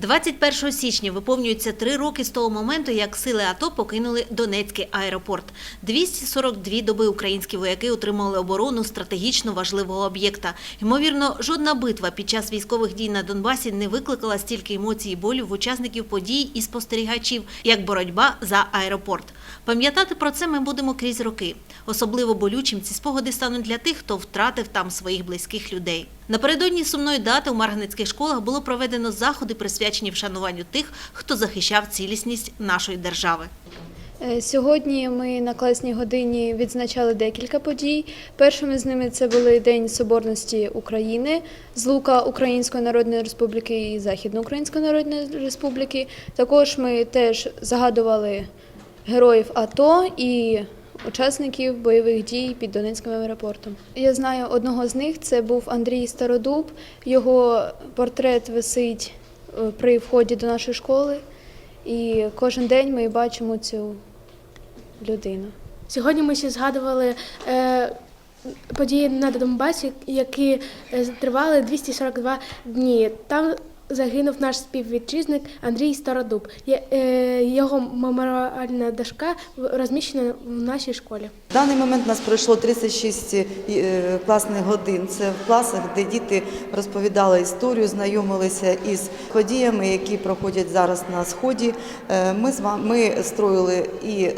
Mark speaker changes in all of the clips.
Speaker 1: 21 січня виповнюється три роки з того моменту, як сили АТО покинули Донецький аеропорт. 242 доби українські вояки утримували оборону стратегічно важливого об'єкта. Ймовірно, жодна битва під час військових дій на Донбасі не викликала стільки емоцій і болю в учасників подій і спостерігачів, як боротьба за аеропорт. Пам'ятати про це ми будемо крізь роки. Особливо болючим ці спогади стануть для тих, хто втратив там своїх близьких людей. Напередодні сумної дати у марганецьких школах було проведено заходи, присвячені вшануванню тих, хто захищав цілісність нашої держави.
Speaker 2: Е, Сьогодні ми на класній годині відзначали декілька подій. Першими з ними це були День Соборності України, злука Української Народної Республіки і Західноукраїнської Народної Республіки. Також ми теж згадували героїв АТО і учасників бойових дій під Донецьким аеропортом. Я знаю одного з них. Це був Андрій Стародуб. Його портрет висить е, при вході до нашої школи. І кожен день ми бачимо цю людину.
Speaker 3: Сьогодні ми ще згадували е, події на Донбасі, які е, тривали 242 дні. Там загинув наш співвітчизник Андрій Стародуб. Е, Його меморіальна дошка розміщена в нашій школі.
Speaker 4: В даний момент у нас пройшло 36 е, класних годин. Це в класах, де діти розповідали історію, знайомилися із подіями, які проходять зараз на сході. Е, Ми з вами ми строїли і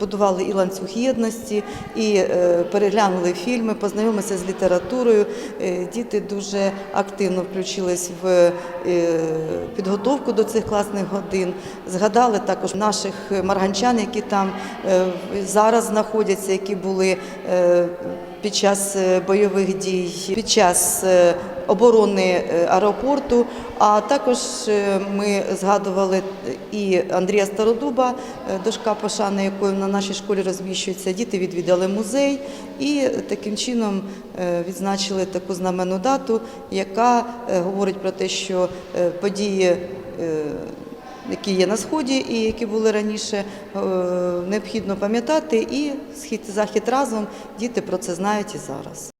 Speaker 4: будували і ланцюг єдності, і переглянули фільми, познайомилися з літературою. Діти дуже активно включились в підготовку до цих класних годин. Згадали також наших марганчан, які там е, зараз знаходяться, які були е, під час е, бойових дій, під час е, оборони е, аеропорту. А також ми згадували і Андрія Стародуба, дошка пошани, якою на нашій школі розміщується. Діти відвідали музей і таким чином відзначили таку знаменну дату, яка говорить про те, що події. Які є на сході і які були раніше, е, необхідно пам'ятати і схід захід разом. Діти про це знають і зараз.